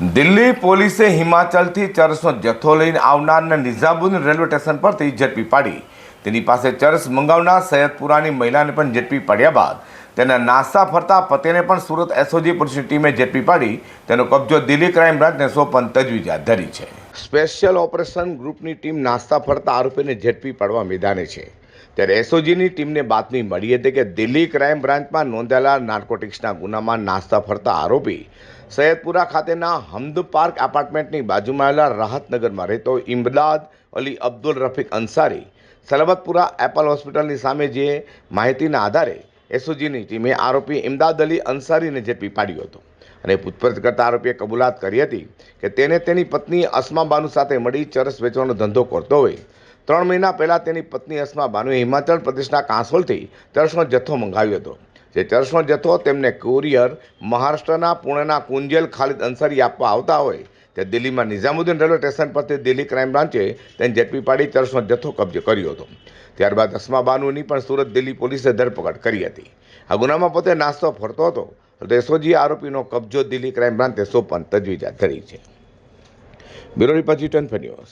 દિલ્હી પોલીસે હિમાચલથી ચરસનો જથ્થો લઈને આવનારને નિઝામુદ્દીન રેલવે સ્ટેશન પરથી ઝડપી પાડી. તેની પાસે ચરસ મંગાવનાર સૈયદપુરાની મહિલાને પણ ઝડપી પાડ્યા બાદ તેના નાસ્તા ફરતા પતિને પણ સુરત એસઓજી પોલીસની ટીમે ઝડપી પાડી. તેનો કબજો દિલ્હી ક્રાઇમ બ્રાન્ચને સોંપન તજવીજ હાથ ધરી છે. સ્પેશિયલ ઓપરેશન ગ્રુપની ટીમ નાસ્તા ફરતા આરોપીને ઝડપી પાડવા મેદાને છે. ત્યારે એસઓજીની ટીમને બાતમી મળી હતી કે દિલ્હી ક્રાઇમ બ્રાન્ચમાં નોંધાયેલા નાર્કોટિક્સના ગુનામાં નાસ્તા ફરતા આરોપી સૈયદપુરા ખાતેના હમદ પાર્ક એપાર્ટમેન્ટની બાજુમાં આવેલા રાહતનગરમાં રહેતો ઇમદાદ અલી અબ્દુલ રફીક અંસારી સલબતપુરા એપલ હોસ્પિટલની સામે જે માહિતીના આધારે એસઓજીની ટીમે આરોપી ઇમદાદ અલી અંસારીને ઝડપી પાડ્યો હતો. અને પૂછપરછ કરતા આરોપીએ કબૂલાત કરી હતી કે તેને તેની પત્ની અસ્મા બાનુ સાથે મળી ચરસ વેચવાનો ધંધો કરતો હોય ત્રણ મહિના પહેલાં તેની પત્ની અસ્મા બાનુએ હિમાચલ પ્રદેશના કાંસોલથી ચર્ચનો જથ્થો મંગાવ્યો હતો. જે ચર્ચનો જથ્થો તેમને કુરિયર મહારાષ્ટ્રના પુણેના કુંજેલ ખાલિદ અંસારી આપવા આવતા હોય તે દિલ્હીમાં નિઝામુદ્દીન રેલવે સ્ટેશન પરથી દિલ્હી ક્રાઇમ બ્રાન્ચે તેને ઝડપી પાડી ચર્ચનો જથ્થો કબજે કર્યો હતો. ત્યારબાદ અસ્મા બાનુની પણ સુરત દિલ્હી પોલીસે ધરપકડ કરી હતી. આ ગુનામાં પોતે નાસ્તો ફરતો હતો. તો આરોપીનો કબજો દિલ્હી ક્રાઇમ બ્રાન્ચે સોંપવાની તજવીજ હાથ ધરી છે. Bureau report news.